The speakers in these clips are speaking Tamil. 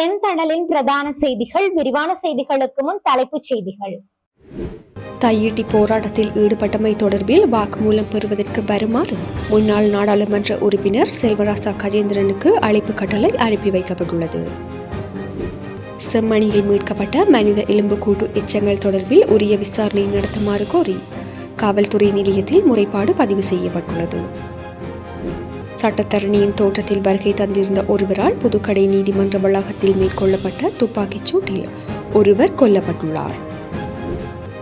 செந்தணலின் பிரதான செய்திகள். விரிவான செய்திகளுக்கு முன் தலைப்புச் செய்திகள். தையீட்டி போராட்டத்தில் ஈடுபட்டமை தொடர்பில் வாக்குமூலம் பெறுவதற்கு வருமாறு முன்னாள் நாடாளுமன்ற உறுப்பினர் செல்வராசா கஜேந்திரனுக்கு அழைப்பு கட்டளை அனுப்பி வைக்கப்பட்டுள்ளது. செம்மணியில் மீட்கப்பட்ட மனித எலும்புக்கூட்டு எச்சங்கள் தொடர்பில் உரிய விசாரணை நடத்துமாறு கோரி காவல்துறை நிலையத்தில் முறைப்பாடு பதிவு செய்யப்பட்டுள்ளது. சட்டத்தரணியின் தோட்டத்தில் வருகை தந்திருந்த ஒருவரால் புதுக்கடை நீதிமன்ற வளாகத்தில் மேற்கொள்ளப்பட்ட துப்பாக்கிச் சூட்டில் ஒருவர் கொல்லப்பட்டுள்ளார்.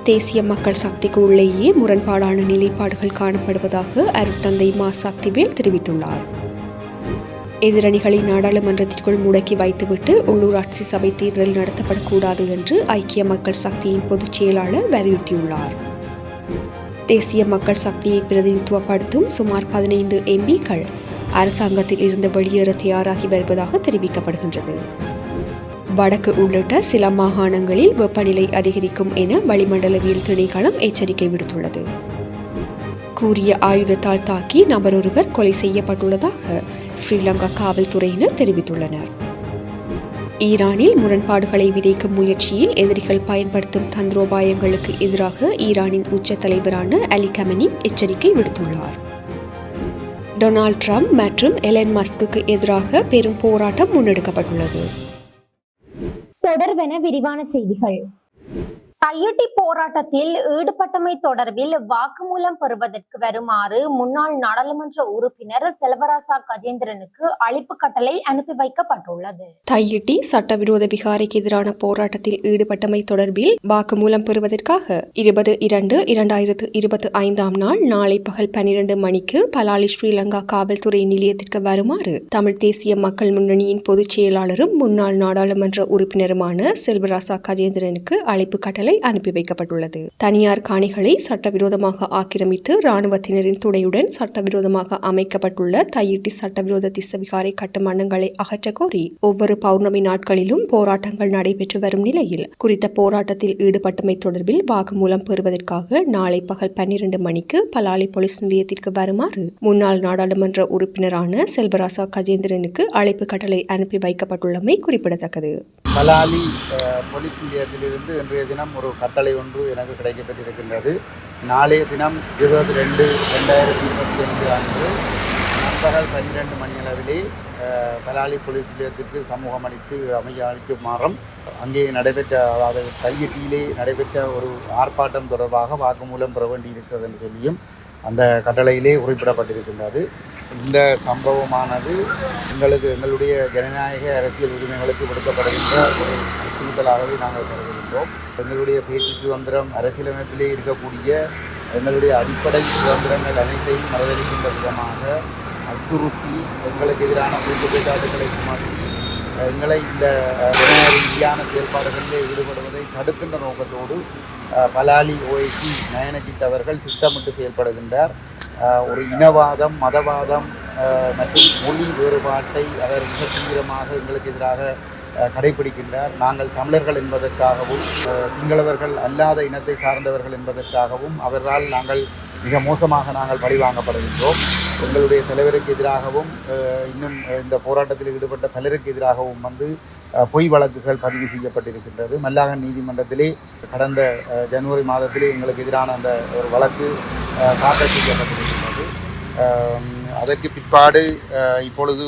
தேசிய மக்கள் சக்திக்கு உள்ளேயே முரண்பாடான நிலைப்பாடுகள் காணப்படுவதாக அருட்தந்தை மா. சக்திவேல் தெரிவித்துள்ளார். எதிரணிகளை நாடாளுமன்றத்திற்குள் முடக்கி வைத்துவிட்டு உள்ளூராட்சி சபை தேர்தல் நடத்தப்படக்கூடாது என்று ஐக்கிய மக்கள் சக்தியின் பொதுச் செயலாளர் வலியுறுத்தியுள்ளார். தேசிய மக்கள் சக்தியை பிரதிநிதித்துவப்படுத்தும் சுமார் பதினைந்து எம்பிக்கள் அரசாங்கத்தில் இருந்து வெளியேற தயாராகி வருவதாக தெரிவிக்கப்படுகின்றது. வடக்கு உள்ளிட்ட சில மாகாணங்களில் வெப்பநிலை அதிகரிக்கும் என வளிமண்டலவியல் திணைக்களம் எச்சரிக்கை விடுத்துள்ளது. கூறிய ஆயுதத்தால் தாக்கி நபரொருவர் கொலை செய்யப்பட்டுள்ளதாக ஸ்ரீலங்கா காவல்துறையினர் தெரிவித்துள்ளனர். ஈரானில் முரண்பாடுகளை விதைக்கும் முயற்சியில் எதிரிகள் பயன்படுத்தும் தந்திரோபாயங்களுக்கு எதிராக ஈரானின் உச்ச தலைவரான அலி கமனி எச்சரிக்கை விடுத்துள்ளார். டொனால்ட் ட்ரம்ப் மற்றும் எலன் மஸ்குக்கு எதிராக பெரும் போராட்டம் முன்னெடுக்கப்பட்டுள்ளது. தொடர்பென விரிவான செய்திகள். தையிட்டி போராட்டத்தில் ஈடுபட்டமை தொடர்பில் வாக்குமூலம் பெறுவதற்கு வருமாறு முன்னாள் நாடாளுமன்ற உறுப்பினர் செல்வராசா கஜேந்திரனுக்கு அழைப்பு கட்டளை அனுப்பி வைக்கப்பட்டுள்ளது. தையிட்டி சட்டவிரோத விகாரைக்கு எதிரான போராட்டத்தில் ஈடுபட்டமை தொடர்பில் வாக்குமூலம் பெறுவதற்காக இருபது இரண்டு இரண்டாயிரத்து இருபத்தி ஐந்தாம் நாள் நாளை பகல் பன்னிரண்டு மணிக்கு பலாலி ஸ்ரீலங்கா காவல்துறை நிலையத்திற்கு வருமாறு தமிழ் தேசிய மக்கள் முன்னணியின் பொதுச் செயலாளரும் முன்னாள் நாடாளுமன்ற உறுப்பினருமான செல்வராசா கஜேந்திரனுக்கு அழைப்பு கட்டளை அனுப்பி வைக்கப்பட்டுள்ளது. தனியார் காணிகளை சட்டவிரோதமாக ஆக்கிரமித்து ராணுவத்தினரின் துணையுடன் சட்டவிரோதமாக அமைக்கப்பட்டுள்ள தையிட்டி சட்டவிரோத திசவிகாரை கட்டுமானங்களை அகற்றக் கோரி ஒவ்வொரு பௌர்ணமி நாட்களிலும் போராட்டங்கள் நடைபெற்று வரும் நிலையில் குறித்த போராட்டத்தில் ஈடுபட்டமை தொடர்பில் வாக்குமூலம் பெறுவதற்காக நாளை பகல் பன்னிரண்டு மணிக்கு பலாலி போலீஸ் நிலையத்திற்கு வருமாறு முன்னாள் நாடாளுமன்ற உறுப்பினரான செல்வராசா கஜேந்திரனுக்கு அழைப்பு கட்டளை அனுப்பி வைக்கப்பட்டுள்ளமை குறிப்பிடத்தக்கது. மலாலி பொலிஸ் நிலையத்திலிருந்து இன்றைய தினம் ஒரு கட்டளை ஒன்று எனக்கு கிடைக்கப்பட்டிருக்கின்றது. நாளைய தினம் இருபது ரெண்டு ரெண்டாயிரத்தி இருபத்தி ஐந்து அன்று நண்பகல் பன்னிரெண்டு மணியளவிலே பலாலி போலீஸ் நிலையத்திற்கு சமூகம் அளித்து அமைய அளிக்குமாறும் அங்கே நடைபெற்ற அதாவது கையெட்டியிலே நடைபெற்ற ஒரு ஆர்ப்பாட்டம் தொடர்பாக வாக்குமூலம் பெற வேண்டியிருக்கிறது என்று சொல்லியும் அந்த கட்டளையிலே குறிப்பிடப்பட்டிருக்கின்றது. இந்த சம்பவமானது எங்களுக்கு எங்களுடைய ஜனநாயக அரசியல் உரிமைகளுக்கு கொடுக்கப்படுகின்ற ஒரு அச்சுறுத்தலாகவே நாங்கள் கருதுகின்றோம். எங்களுடைய பேச்சு சுதந்திரம் அரசியலமைப்பிலே இருக்கக்கூடிய எங்களுடைய அடிப்படை சுதந்திரங்கள் அனைத்தையும் மறுதளிக்கின்ற விதமாக அச்சுறுத்தி எங்களுக்கு எதிரான குற்றச்சாட்டுகளை மாற்றி எங்களை இந்த ஜனநாயக ரீதியான செயல்பாடுகளிலே ஈடுபடுவதை தடுக்கின்ற நோக்கத்தோடு பலாலி ஓய்சி நயனஜித் அவர்கள் திட்டமிட்டு செயல்படுகின்றார். ஒரு இனவாதம் மதவாதம் மற்றும் மொழி வேறுபாட்டை அவர் மிக தீவிரமாக எங்களுக்கு எதிராக கடைபிடிக்கின்றார் நாங்கள் தமிழர்கள் என்பதற்காகவும் சிங்களவர்கள் அல்லாத இனத்தை சார்ந்தவர்கள் என்பதற்காகவும் அவரால் நாங்கள் மிக மோசமாக நாங்கள் பழிவாங்கப்படுகின்றோம். எங்களுடைய தலைவருக்கு எதிராகவும் இன்னும் இந்த போராட்டத்தில் ஈடுபட்ட பலருக்கு எதிராகவும் வந்து பொய் வழக்குகள் பதிவு செய்யப்பட்டிருக்கின்றது. மல்லாகன் நீதிமன்றத்திலே கடந்த ஜனவரி மாதத்திலே எங்களுக்கு எதிரான அந்த ஒரு வழக்கு தாக்கல் செய்யப்பட்டிருக்கிறது அதற்கு பிற்பாடு இப்பொழுது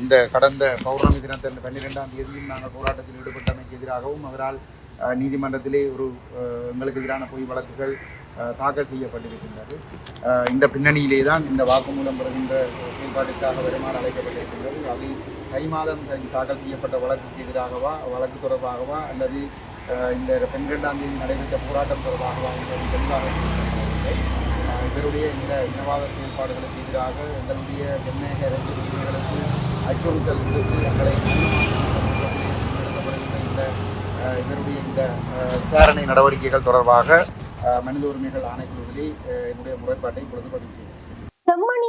இந்த கடந்த பௌர்ணமி தினத்தில் பன்னிரெண்டாம் தேதியும் நாங்கள் போராட்டத்தில் ஈடுபட்டமைக்கு எதிராகவும் அவரால் நீதிமன்றத்திலே ஒரு எங்களுக்கு எதிரான பொய் வழக்குகள் தாக்கல் செய்யப்பட்டிருக்கின்றது. இந்த பின்னணியிலே தான் இந்த வாக்குமூலம் பெறுகின்ற செயல்பாட்டிற்காக வருமாறு அழைக்கப்பட்டிருக்கின்றது. அது கை மாதம் தாக்கல் செய்யப்பட்ட வழக்குக்கு எதிராகவா வழக்கு தொடர்பாகவா அல்லது இந்த பன்னிரெண்டாம் தேதி நடைபெற்ற போராட்டம் தொடர்பாகவா என்பது தெளிவாக தெரியவில்லை. இந்த இனவாத செயல்பாடுகளுக்கு எதிராக எங்களுடைய ஜனநாயக அரசியல் உரிமைகளுக்கு அச்சுறுத்தல் விடுத்து எங்களை இந்த இவருடைய இந்த விசாரணை நடவடிக்கைகள் தொடர்பாக மனித உரிமைகள் ஆணைக்குழுவிலே என்னுடைய முறைப்பாட்டை இப்பொழுது பதிவு செய்கிறேன்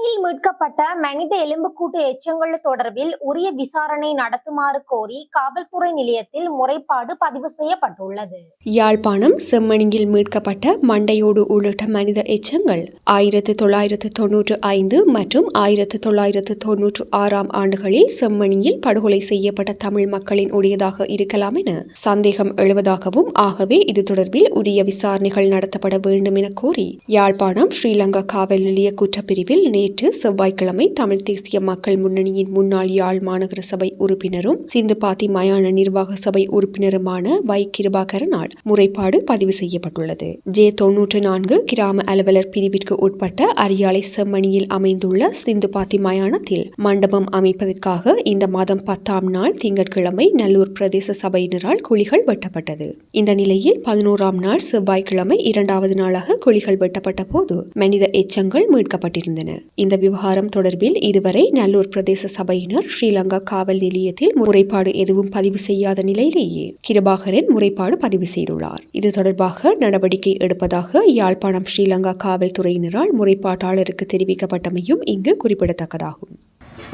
சென்னையில் மீட்கப்பட்ட மனித எலும்புக்கூட்டு எச்சங்கள் தொடர்பில் உரிய விசாரணை நடத்துமாறு கோரி காவல்துறை நிலையத்தில் முறைப்பாடு பதிவு செய்யப்பட்டுள்ளது. யாழ்ப்பாணம் செம்மணியில் மீட்கப்பட்ட மண்டையோடு உள்ளிட்ட மனித எச்சங்கள் ஆயிரத்து தொள்ளாயிரத்து தொன்னூற்று ஐந்து மற்றும் ஆயிரத்து தொள்ளாயிரத்து தொன்னூற்று ஆறாம் ஆண்டுகளில் செம்மணியில் படுகொலை செய்யப்பட்ட தமிழ் மக்களின் உடையதாக இருக்கலாம் என சந்தேகம் எழுவதாகவும் ஆகவே இது தொடர்பில் உரிய விசாரணைகள் நடத்தப்பட வேண்டும் என கோரி யாழ்ப்பாணம் ஸ்ரீலங்கா காவல் நிலைய குற்றப்பிரிவில் நேற்று செவ்வாய்க்கிழமை தமிழ் தேசிய மக்கள் முன்னணியின் முன்னாள் யாழ் மாநகர சபை உறுப்பினரும் சிந்துபாத்தி மயான நிர்வாக சபை உறுப்பினருமான வை. கிருபாகரனால் முறைப்பாடு பதிவு செய்யப்பட்டுள்ளது. ஜே தொன்னூற்று நான்கு கிராம அலுவலர் பிரிவிற்கு உட்பட்ட அரியாலை செம்மணியில் அமைந்துள்ள சிந்துபாத்தி மயானத்தில் மண்டபம் அமைப்பதற்காக இந்த மாதம் பத்தாம் நாள் திங்கட்கிழமை நல்லூர் பிரதேச சபையினரால் குழிகள் வெட்டப்பட்டது. இந்த நிலையில் பதினோராம் நாள் செவ்வாய்க்கிழமை இரண்டாவது நாளாக குழிகள் வெட்டப்பட்ட போது மனித எச்சங்கள் மீட்கப்பட்டிருந்தன. இந்த விவகாரம் தொடர்பில் இதுவரை நல்லூர் பிரதேச சபையினர் ஸ்ரீலங்கா காவல் நிலையத்தில் முறைப்பாடு எதுவும் பதிவு செய்யாத நிலையிலேயே கிருபாகரன் முறைப்பாடு பதிவு செய்துள்ளார். இது தொடர்பாக நடவடிக்கை எடுப்பதாக யாழ்ப்பாணம் ஸ்ரீலங்கா காவல்துறையினரால் முறைப்பாட்டாளருக்கு தெரிவிக்கப்பட்டமையும் இங்கு குறிப்பிடத்தக்கதாகும்.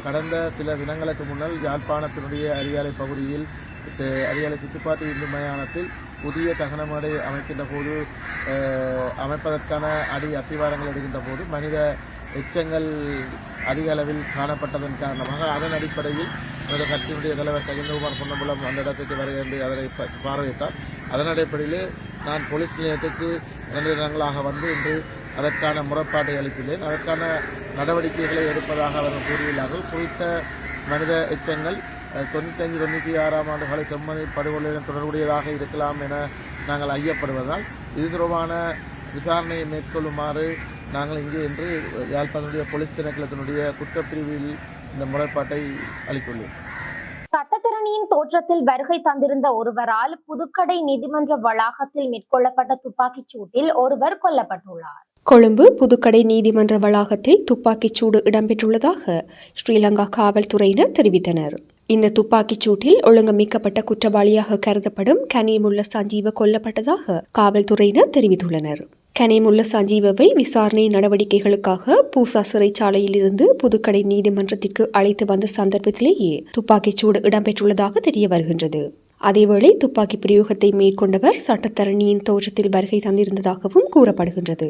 கடந்த சில தினங்களுக்கு முன்னால் யாழ்ப்பாணத்தினுடைய அரியாலை பகுதியில் அரியாலை சித்துப்பாத்தி இந்து மயானத்தில் புதிய தகனமடை அமைக்கின்ற போது அமைப்பதற்கான அடி அத்திவாரங்கள் எடுக்கின்ற போது மனித எச்சங்கள் அதிக அளவில் காணப்பட்டதன் காரணமாக அதன் அடிப்படையில் எனது கட்சியினுடைய தலைவர் கஜேந்திரகுமார் பொன்னம்பலம் அந்த இடத்துக்கு வருகின்ற அதனை ப- பார்வையிட்டார். அதன் அடிப்படையில் நான் போலீஸ் நிலையத்துக்கு இரண்டு தினங்களாக வந்து இன்று அதற்கான முறைப்பாட்டை அளித்துள்ளேன். அதற்கான நடவடிக்கைகளை எடுப்பதாக அவர்கள் கூறியுள்ளார்கள். குறித்த மனித எச்சங்கள் அஹ், தொண்ணூத்தஞ்சு தொண்ணூற்றி ஆறாம் ஆண்டுகளை செம்மணி படுகொலையுடன் தொடர்புடையதாக இருக்கலாம் என நாங்கள் ஐயப்படுவதால் இது தொடர்பான விசாரணையை மேற்கொள்ளுமாறு நாங்கள் இங்கே இன்று யாழ்ப்பாணத்துடைய போலீஸ் திணைக்களத்தினுடைய குற்றப்பிரிவில் இந்த முறைப்பாட்டை அளித்துள்ளேன் சட்டத்திறனியின் தோற்றத்தில் வருகை தந்திருந்த ஒருவரால் புதுக்கடை நீதிமன்ற வளாகத்தில் மேற்கொள்ளப்பட்ட துப்பாக்கிச் சூட்டில் ஒருவர் கொல்லப்பட்டுள்ளார். கொழும்பு புதுக்கடை நீதிமன்ற வளாகத்தில் துப்பாக்கிச் சூடு இடம்பெற்றுள்ளதாக ஸ்ரீலங்கா காவல்துறையினர் தெரிவித்தனர். இந்த துப்பாக்கிச் சூட்டில் ஒழுங்கமைக்கப்பட்ட குற்றவாளியாக கருதப்படும் கனியமுள்ள சஞ்சீவ கொல்லப்பட்டதாக காவல்துறையினர் தெரிவித்துள்ளனர். கனேமுள்ள சஞ்சீவவை விசாரணை நடவடிக்கைகளுக்காக பூசா சிறைச்சாலையிலிருந்து புதுக்கடை நீதிமன்றத்திற்கு அழைத்து வந்த சந்தர்ப்பத்திலேயே துப்பாக்கிச்சூடு இடம்பெற்றுள்ளதாக தெரிய வருகின்றது. அதேவேளை துப்பாக்கி பிரயோகத்தை மேற்கொண்டவர் சட்டத்தரணியின் தோற்றத்தில் வருகை தந்திருந்ததாகவும் கூறப்படுகின்றது.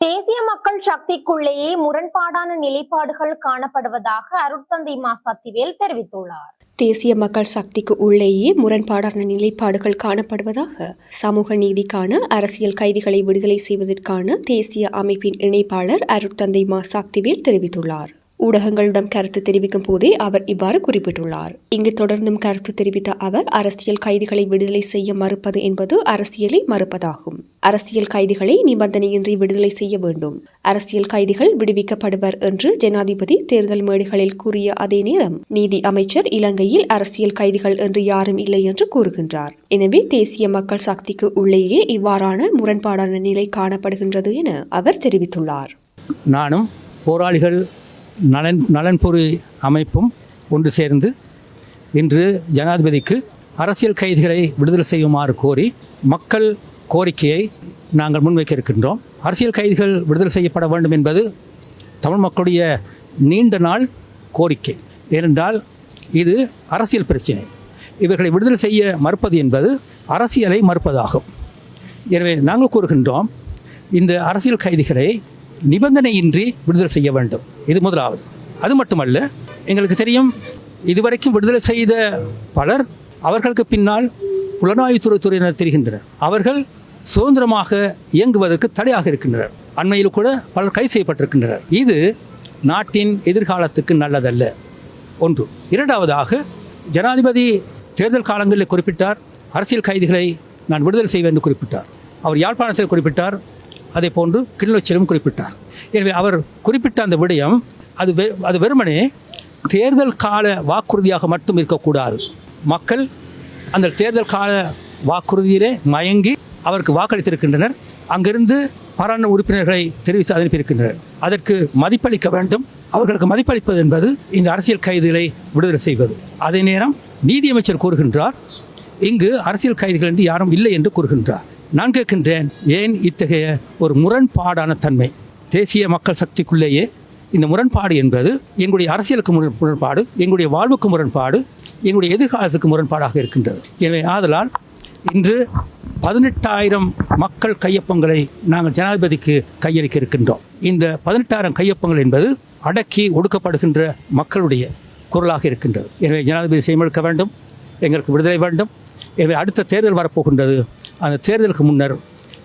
தேசிய மக்கள் சக்திக்குள்ளேயே முரண்பாடான நிலைப்பாடுகள் காணப்படுவதாக அருட்தந்தை மா சத்திவேல் தெரிவித்துள்ளார். தேசிய மக்கள் சக்திக்கு உள்ளேயே முரண்பாடான நிலைப்பாடுகள் காணப்படுவதாக சமூக நீதிக்கான அரசியல் கைதிகளை விடுதலை செய்வதற்கான தேசிய அமைப்பின் இணைப்பாளர் அருட்தந்தை மா சக்திவேல் தெரிவித்துள்ளார். ஊடகங்களிடம் கருத்து தெரிவிக்கும் போதே அவர் இவ்வாறு குறிப்பிட்டுள்ளார். இங்கு தொடர்ந்தும் கருத்து தெரிவித்த அவர் அரசியல் கைதிகளை விடுதலை செய்ய மறுப்பது என்பது அரசியலை மறுப்பதாகும். அரசியல் கைதிகளை நிபந்தனையின்றி விடுதலை செய்ய வேண்டும். அரசியல் கைதிகள் விடுவிக்கப்படுவர் என்று ஜனாதிபதி தேர்தல் மேடைகளில் கூறிய அதே நேரம் நீதி அமைச்சர் இலங்கையில் அரசியல் கைதிகள் என்று யாரும் இல்லை என்று கூறுகின்றார். எனவே தேசிய மக்கள் சக்திக்கு உள்ளேயே இவ்வாறான முரண்பாடான நிலை காணப்படுகின்றது என அவர் தெரிவித்துள்ளார். நானும் போராளிகள் நலன் நலன்பொறி அமைப்பும் ஒன்று சேர்ந்து இன்று ஜனாதிபதிக்கு அரசியல் கைதிகளை விடுதலை செய்யுமாறு கோரி மக்கள் கோரிக்கையை நாங்கள் முன்வைக்க இருக்கின்றோம். அரசியல் கைதிகள் விடுதலை செய்யப்பட வேண்டும் என்பது தமிழ் மக்களுடைய நீண்ட நாள் கோரிக்கை. ஏனென்றால் இது அரசியல் பிரச்சினை. இவர்களை விடுதலை செய்ய மறுப்பது என்பது அரசியலை மறுப்பதாகும். எனவே நாங்கள் கூறுகின்றோம் இந்த அரசியல் கைதிகளை நிபந்தனையின்றி விடுதலை செய்ய வேண்டும். இது முதலாவது. அது மட்டுமல்ல எங்களுக்கு தெரியும் இதுவரைக்கும் விடுதலை செய்த பலர் அவர்களுக்கு பின்னால் புலனாய்வுத்துறை துறையினர் தெரிகின்றனர். அவர்கள் சுதந்திரமாக இயங்குவதற்கு தடையாக இருக்கின்றனர். அண்மையில் கூட பலர் கைது செய்யப்பட்டிருக்கின்றனர். இது நாட்டின் எதிர்காலத்துக்கு நல்லதல்ல. ஒன்று. இரண்டாவதாக ஜனாதிபதி தேர்தல் காலங்களில் குறிப்பிட்டார் அரசியல் கைதிகளை நான் விடுதலை செய்வேன் என்று குறிப்பிட்டார். அவர் யாழ்ப்பாணத்தில் குறிப்பிட்டார் அதே போன்று கிளிநொச்சியிலும் குறிப்பிட்டார். எனவே அவர் குறிப்பிட்ட அந்த விடயம் அது வெ அது வெறுமனே தேர்தல் கால வாக்குறுதியாக மட்டும் இருக்கக்கூடாது. மக்கள் அந்த தேர்தல் கால வாக்குறுதியிலே மயங்கி அவருக்கு வாக்களித்திருக்கின்றனர். அங்கிருந்து பாராளுமன்ற உறுப்பினர்களை தெரிவித்து அனுப்பியிருக்கின்றனர். அதற்கு மதிப்பளிக்க வேண்டும். அவர்களுக்கு மதிப்பளிப்பது என்பது இந்த அரசியல் கைதிகளை விடுதலை செய்வது. அதே நேரம் நீதியமைச்சர் கூறுகின்றார் இங்கு அரசியல் கைதிகள் என்று யாரும் இல்லை என்று கூறுகின்றார். நான் கேட்கின்றேன் ஏன் இத்தகைய ஒரு முரண்பாடான தன்மை? தேசிய மக்கள் சக்திக்குள்ளேயே இந்த முரண்பாடு என்பது எங்களுடைய அரசியலுக்கு முரண்- முரண்பாடு எங்களுடைய வாழ்வுக்கு முரண்பாடு எங்களுடைய எதிர்காலத்துக்கு முரண்பாடாக இருக்கின்றது. எனவே ஆதலால் இன்று பதினெட்டாயிரம் மக்கள் கையொப்பங்களை நாங்கள் ஜனாதிபதிக்கு கையளிக்க இருக்கின்றோம். இந்த பதினெட்டாயிரம் கையொப்பங்கள் என்பது அடக்கி ஒடுக்கப்படுகின்ற மக்களுடைய குரலாக இருக்கின்றது. எனவே ஜனாதிபதி செய்யமெடுக்க வேண்டும் எங்களுக்கு விடுதலை வேண்டும் எனவே அடுத்த தேர்தல் வரப்போகின்றது. அந்த தேர்தலுக்கு முன்னர்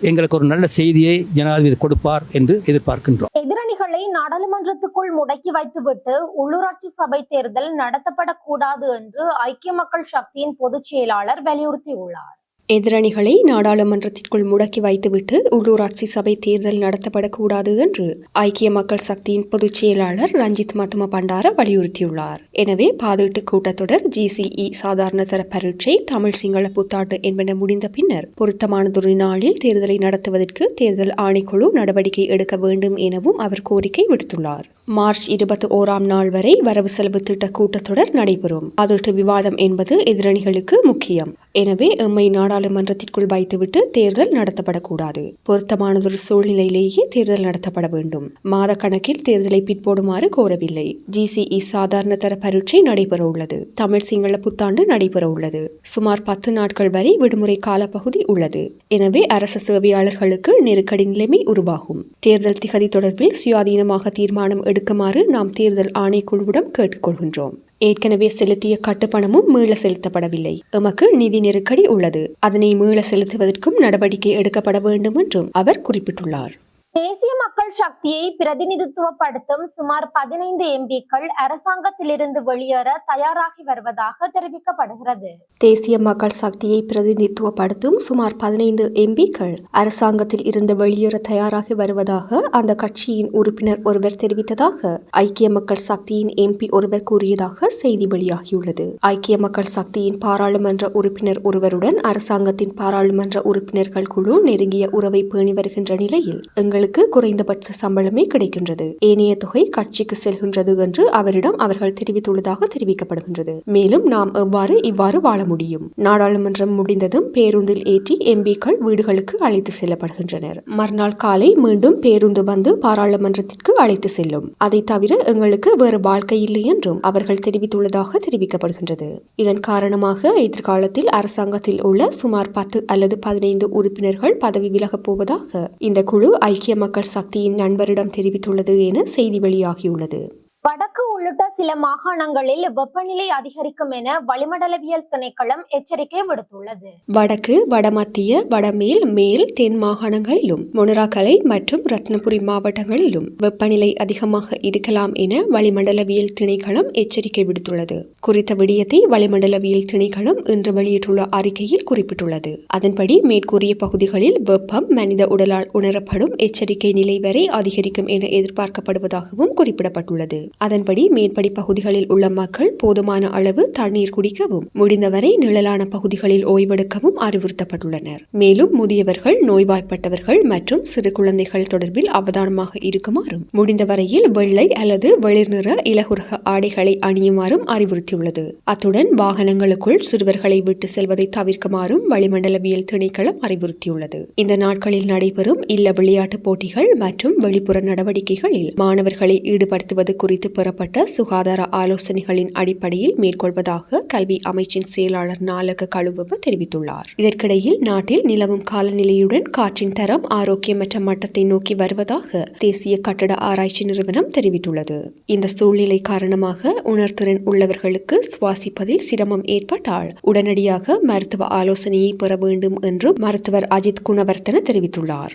எங்களுக்கு ஒரு நல்ல செய்தியை ஜனாதிபதி கொடுப்பார் என்று எதிர்பார்க்கின்றோம். எதிரணிகளை நாடாளுமன்றத்துக்குள் முடக்கி வைத்துவிட்டு உள்ளூராட்சி சபை தேர்தல் நடத்தப்படக்கூடாது என்று ஐக்கிய மக்கள் சக்தியின் பொதுச் செயலாளர் வலியுறுத்தியுள்ளார். எதிரணிகளை நாடாளுமன்றத்திற்குள் முடக்கி வைத்துவிட்டு உள்ளூராட்சி சபை தேர்தல் நடத்தப்படக்கூடாது என்று ஐக்கிய மக்கள் சக்தியின் பொதுச் செயலாளர் ரஞ்சித் மத்தும பண்டார வலியுறுத்தியுள்ளார். எனவே பாதீட்டு கூட்டத்தொடர் ஜிசிஇ சாதாரண தர பரீட்சை தமிழ் சிங்கள புத்தாண்டு என்பன முடிந்த பின்னர் பொருத்தமானதொரு நாளில் தேர்தலை நடத்துவதற்கு தேர்தல் ஆணைக்குழு நடவடிக்கை எடுக்க வேண்டும் எனவும் அவர் கோரிக்கை விடுத்துள்ளார். மார்ச் இருபத்தி ஓராம் நாள் வரை வரவு செலவு திட்ட கூட்டத்தொடர் நடைபெறும். அதற்கு விவாதம் என்பது எதிரணிகளுக்கு முக்கியம். எனவே எம்மை நாடாளுமன்றத்திற்குள் வைத்துவிட்டு தேர்தல் நடத்தப்படக்கூடாது. பொருத்தமானதொரு சூழ்நிலையிலேயே தேர்தல் நடத்தப்பட வேண்டும். மாத கணக்கில் தேர்தலை பிற்போடுமாறு கோரவில்லை. ஜிசிஇ சாதாரண தர பரீட்சை நடைபெற உள்ளது. தமிழ் சிங்கள புத்தாண்டு நடைபெற உள்ளது. சுமார் பத்து நாட்கள் வரை விடுமுறை காலப்பகுதி உள்ளது. எனவே அரசு சேவையாளர்களுக்கு நெருக்கடி நிலைமை உருவாகும். தேர்தல் திகதி தொடர்பில் சுயாதீனமாக தீர்மானம் எடுக்குமாறு நாம் தேர்தல் ஆணைக்குழுவிடம் கேட்டுக்கொள்கின்றோம். ஏற்கனவே செலுத்திய கட்டுப்பணமும் மீள செலுத்தப்படவில்லை. எமக்கு நிதி நெருக்கடி உள்ளது. அதனை மீள செலுத்துவதற்கும் நடவடிக்கை எடுக்கப்பட வேண்டும் என்றும் அவர் குறிப்பிட்டுள்ளார். தேசிய மக்கள் சக்தியை பிரதிநிதித்துவப்படுத்தும் சுமார் பதினைந்து எம்பிக்கள் அரசாங்கத்திலிருந்து வெளியேற தயாராகி வருவதாக தெரிவிக்கப்படுகிறது. தேசிய மக்கள் சக்தியை பிரதிநிதித்துவப்படுத்தும் சுமார் பதினைந்து எம்பிக்கள் அரசாங்கத்தில் இருந்து வெளியேற தயாராகி வருவதாக அந்த கட்சியின் உறுப்பினர் ஒருவர் தெரிவித்ததாக ஐக்கிய மக்கள் சக்தியின் எம்பி ஒருவர் கூறியதாக செய்தி வெளியாகியுள்ளது. ஐக்கிய மக்கள் சக்தியின் பாராளுமன்ற உறுப்பினர் ஒருவருடன் அரசாங்கத்தின் பாராளுமன்ற உறுப்பினர்கள் குழு நெருங்கிய உறவை பேணி வருகின்ற நிலையில் எங்கள் அவர்களுக்கு குறைந்தபட்ச சம்பளமே கிடைக்கின்றது. ஏனைய தொகை கட்சிக்கு செல்கின்றது என்று அவரிடம் அவர்கள் தெரிவித்துள்ளதாக தெரிவிக்கப்படுகின்றது. மேலும் நாம் எவ்வாறு இவ்வாறு வாழ முடியும்? நாடாளுமன்றம் முடிந்ததும் பேருந்தில் ஏற்றி எம்பிக்கள் வீடுகளுக்கு அழைத்து செல்லப்படுகின்றனர். மறுநாள் காலை மீண்டும் பேருந்து வந்து பாராளுமன்றத்திற்கு அழைத்து செல்லும். அதை தவிர எங்களுக்கு வேறு வாழ்க்கை இல்லை என்றும் அவர்கள் தெரிவித்துள்ளதாக தெரிவிக்கப்படுகின்றது. இதன் காரணமாக எதிர்காலத்தில் அரசாங்கத்தில் உள்ள சுமார் பத்து அல்லது பதினைந்து உறுப்பினர்கள் பதவி விலகப் போவதாக இந்த குழு ஐக்கிய மக்கள் சக்தியின் நண்பரிடம் தெரிவித்துள்ளது என செய்தி வெளியாகியுள்ளது. வடக்கு உள்ளிட்ட சில மாகாணங்களில் வெப்பநிலை அதிகரிக்கும் என வளிமண்டலவியல் திணைக்களம் எச்சரிக்கை விடுத்துள்ளது. வடக்கு வடமத்திய வடமேல் மேல் தென் மாகாணங்களிலும் மொனராக்கலை மற்றும் ரத்னபுரி மாவட்டங்களிலும் வெப்பநிலை அதிகமாக இருக்கலாம் என வளிமண்டலவியல் திணைக்களம் எச்சரிக்கை விடுத்துள்ளது. குறித்த விடயத்தை வளிமண்டலவியல் திணைக்களம் இன்று வெளியிட்டுள்ள அறிக்கையில் குறிப்பிட்டுள்ளது. அதன்படி மேற்கூறிய பகுதிகளில் வெப்பம் மனித உடலால் உணரப்படும் எச்சரிக்கை நிலை வரை அதிகரிக்கும் என எதிர்பார்க்கப்படுவதாகவும் குறிப்பிடப்பட்டுள்ளது. அதன்படி மேற்படி பகுதிகளில் உள்ள மக்கள் போதுமான அளவு தண்ணீர் குடிக்கவும் முடிந்தவரை நிழலான பகுதிகளில் ஓய்வெடுக்கவும் அறிவுறுத்தப்பட்டுள்ளனர். மேலும் முதியவர்கள் நோய்வாய்ப்பட்டவர்கள் மற்றும் சிறு குழந்தைகள் தொடர்பில் அவதானமாக இருக்குமாறும் முடிந்தவரையில் வெள்ளை அல்லது வெளிர் நிற இலகுரக ஆடைகளை அணியுமாறும் அறிவுறுத்தியுள்ளது. அத்துடன் வாகனங்களுக்குள் சிறுவர்களை விட்டு செல்வதை தவிர்க்குமாறும் வளிமண்டலவியல் திணைக்களம் அறிவுறுத்தியுள்ளது. இந்த நாட்களில் நடைபெறும் இல்ல விளையாட்டுப் போட்டிகள் மற்றும் வெளிப்புற நடவடிக்கைகளில் மாணவர்களை ஈடுபடுத்துவது குறித்து பெறப்பட்ட சுகாதார ஆலோசனைகளின் அடிப்படையில் மேற்கொள்வதாக கல்வி அமைச்சின் செயலாளர் நாலக கழுவப்பு தெரிவித்துள்ளார். இதற்கிடையில் நாட்டில் நிலவும் காலநிலையுடன் காற்றின் தரம் ஆரோக்கியமற்ற மட்டத்தை நோக்கி வருவதாக தேசிய கட்டட ஆராய்ச்சி நிறுவனம் தெரிவித்துள்ளது. இந்த சூழ்நிலை காரணமாக உணர்திறன் உள்ளவர்களுக்கு சுவாசிப்பதில் சிரமம் ஏற்பட்டால் உடனடியாக மருத்துவ ஆலோசனையை பெற வேண்டும் என்று மருத்துவர் அஜித் குணவர்த்தன தெரிவித்துள்ளார்.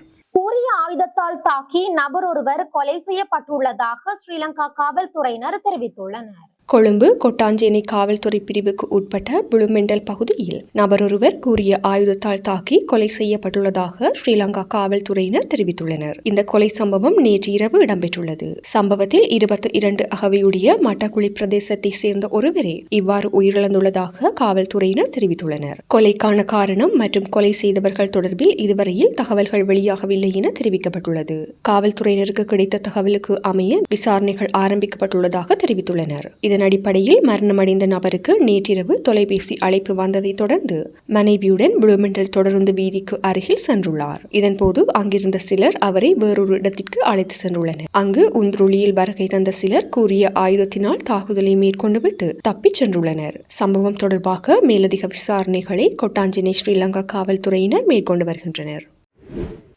ஆயுதத்தால் தாக்கி நபர் ஒருவர் கொலை செய்யப்பட்டுள்ளதாக ஸ்ரீலங்கா காவல்துறையினர் தெரிவித்துள்ளனர். கொழும்பு கொட்டாஞ்சேனை காவல்துறை பிரிவுக்கு உட்பட்ட புளுமெண்டல் பகுதியில் நபரொருவர் கூறிய ஆயுதத்தால் தாக்கி கொலை செய்யப்பட்டுள்ளதாக ஸ்ரீலங்கா காவல்துறையினர் தெரிவித்துள்ளனர். இந்த கொலை சம்பவம் நேற்று இரவு இடம்பெற்றுள்ளது. சம்பவத்தில் இருபத்தி இரண்டு அகவையுடைய மட்டக்குழி பிரதேசத்தை சேர்ந்த ஒருவரே இவ்வாறு உயிரிழந்துள்ளதாக காவல்துறையினர் தெரிவித்துள்ளனர். கொலைக்கான காரணம் மற்றும் கொலை செய்தவர்கள் தொடர்பில் இதுவரையில் தகவல்கள் வெளியாகவில்லை என தெரிவிக்கப்பட்டுள்ளது. காவல்துறையினருக்கு கிடைத்த தகவலுக்கு அமைய விசாரணைகள் ஆரம்பிக்கப்பட்டுள்ளதாக தெரிவித்துள்ளனர். இதன் இதன் அடிப்படையில் மரணமடைந்த நபருக்கு நேற்றிரவு தொலைபேசி அழைப்பு வந்ததைத் தொடர்ந்து மனைவியுடன் புளுமெண்டல் தொடருந்து வீதிக்கு அருகில் சென்றுள்ளார். இதன்போது அங்கிருந்த சிலர் அவரை வேறொரு இடத்திற்கு அழைத்து சென்றுள்ளனர். அங்கு உந்துருளியில் வருகை தந்த சிலர் கூறிய ஆயுதத்தினால் தாக்குதலை மேற்கொண்டுவிட்டு தப்பிச் சென்றுள்ளனர். சம்பவம் தொடர்பாக மேலதிக விசாரணைகளை கொட்டாஞ்சினை ஸ்ரீலங்கா காவல்துறையினர் மேற்கொண்டு வருகின்றனர்.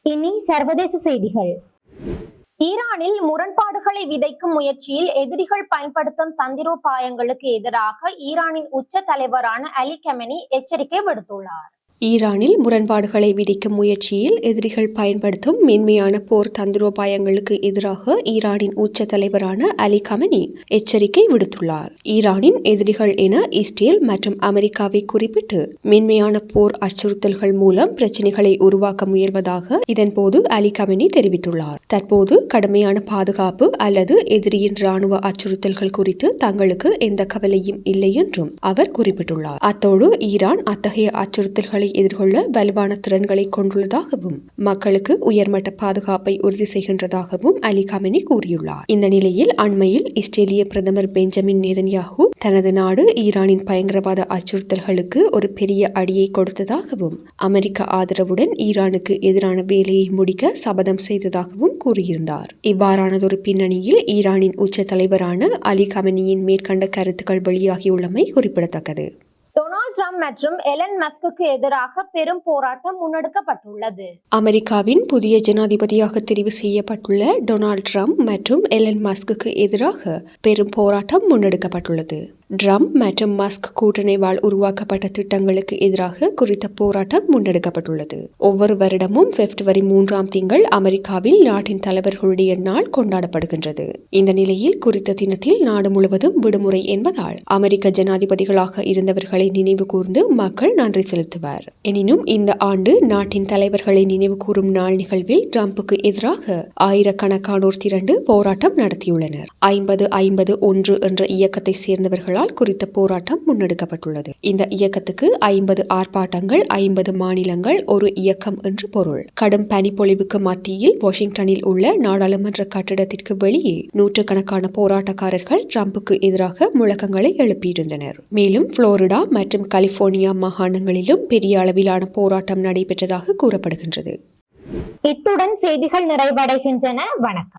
இனி சர்வதேச செய்திகள். ஈரானில் முரண்பாடுகளை விதைக்கும் முயற்சியில் எதிரிகள் பயன்படுத்தும் தந்திரோபாயங்களுக்கு எதிராக ஈரானின் உச்ச தலைவரான அலி கெமனி எச்சரிக்கை விடுத்துள்ளார். ஈரானில் முரண்பாடுகளை விதிக்கும் முயற்சியில் எதிரிகள் பயன்படுத்தும் மென்மையான போர் தந்திரோபாயங்களுக்கு எதிராக ஈரானின் உச்ச தலைவரான அலி கமனி எச்சரிக்கை விடுத்துள்ளார். ஈரானின் எதிரிகள் என இஸ்ரேல் மற்றும் அமெரிக்காவை குறிப்பிட்டு மென்மையான போர் அச்சுறுத்தல்கள் மூலம் பிரச்சினைகளை உருவாக்க முயல்வதாக இதன்போது அலி கமனி தெரிவித்துள்ளார். தற்போது கடுமையான பாதுகாப்பு அல்லது எதிரியின் ராணுவ அச்சுறுத்தல்கள் குறித்து தங்களுக்கு எந்த கவலையும் இல்லை என்றும் அவர் குறிப்பிட்டுள்ளார். அத்தோடு ஈரான் அத்தகைய அச்சுறுத்தல்களை எதிர்கொள்ள வலுவான திறன்களை கொண்டுள்ளதாகவும் மக்களுக்கு உயர்மட்ட பாதுகாப்பை உறுதி செய்கின்றதாகவும் அலி கமெனி கூறியுள்ளார். இந்த நிலையில் அண்மையில் இஸ்ரேலிய பிரதமர் பெஞ்சமின் நேதன்யாகு தனது நாடு ஈரானின் பயங்கரவாத அச்சுறுத்தல்களுக்கு ஒரு பெரிய அடியை கொடுத்ததாகவும் அமெரிக்க ஆதரவுடன் ஈரானுக்கு எதிரான வேலையை முடிக்க சபதம் செய்ததாகவும் கூறியிருந்தார். இவ்வாறானதொரு பின்னணியில் ஈரானின் உச்ச தலைவரான அலி கமெனியின் மேற்கண்ட கருத்துக்கள் வெளியாகியுள்ளமை குறிப்பிடத்தக்கது. டொனால்ட் ட்ரம்ப் மற்றும் எலன் மஸ்குக்கு எதிராக பெரும் போராட்டம் முன்னெடுக்கப்பட்டுள்ளது. அமெரிக்காவின் புதிய ஜனாதிபதியாக தெரிவு செய்யப்பட்டுள்ள டொனால்ட் ட்ரம்ப் மற்றும் எலன் மஸ்குக்கு எதிராக பெரும் போராட்டம் முன்னெடுக்கப்பட்டுள்ளது. ட்ரம்ப் மற்றும் மஸ்க் கூட்டணிவால் உருவாக்கப்பட்ட திட்டங்களுக்கு எதிராக குறித்த போராட்டம் முன்னெடுக்கப்பட்டுள்ளது. ஒவ்வொரு வருடமும் பிப்ரவரி மூன்றாம் திங்கள் அமெரிக்காவில் நாட்டின் தலைவர்களுடைய நாள் கொண்டாடப்படுகின்றது. இந்த நிலையில் குறித்த தினத்தில் நாடு முழுவதும் விடுமுறை என்பதால் அமெரிக்க ஜனாதிபதிகளாக இருந்தவர்களை நினைவு கூர்ந்து மக்கள் நன்றி செலுத்துவர். எனினும் இந்த ஆண்டு நாட்டின் தலைவர்களை நினைவு கூறும் நாள் நிகழ்வில் ட்ரம்புக்கு எதிராக ஆயிரக்கணக்கானோர் திரண்டு போராட்டம் நடத்தியுள்ளனர். ஐம்பது ஐம்பது ஒன்று என்ற இயக்கத்தை சேர்ந்தவர்களால் குறித்த போராட்டம் முன்னெடுக்கப்பட்டுள்ளது. இந்த இயக்கத்துக்கு ஐம்பது ஆர்ப்பாட்டங்கள் ஐம்பது மாநிலங்கள் ஒரு இயக்கம் என்று பொருள். கடும் பனிப்பொழிவுக்கு மத்தியில் வாஷிங்டனில் உள்ள நாடாளுமன்ற கட்டிடத்திற்கு வெளியே நூற்றுக்கணக்கான போராட்டக்காரர்கள் டிரம்புக்கு எதிராக முழக்கங்களை எழுப்பியிருந்தனர். மேலும் புளோரிடா மற்றும் கலிபோர்னியா மாகாணங்களிலும் பெரிய அளவிலான போராட்டம் நடைபெற்றதாக கூறப்படுகின்றது. இத்துடன் செய்திகள் நிறைவடைகின்றன. வணக்கம்.